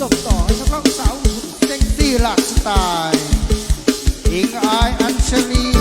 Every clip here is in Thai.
ส่งต่อให้นักร้องสาวหุ่นเซ็กซี่หลักสไตล์อิงอายอัญชลี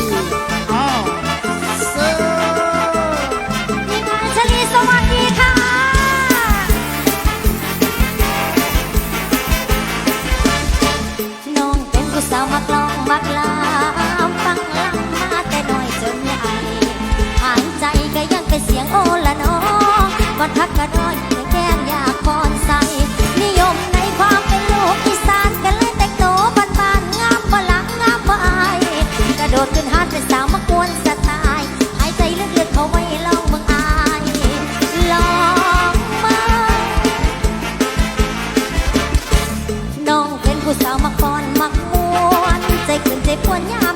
ผู้สาวมักปอนมักมวน ใจขืนใจปวนยา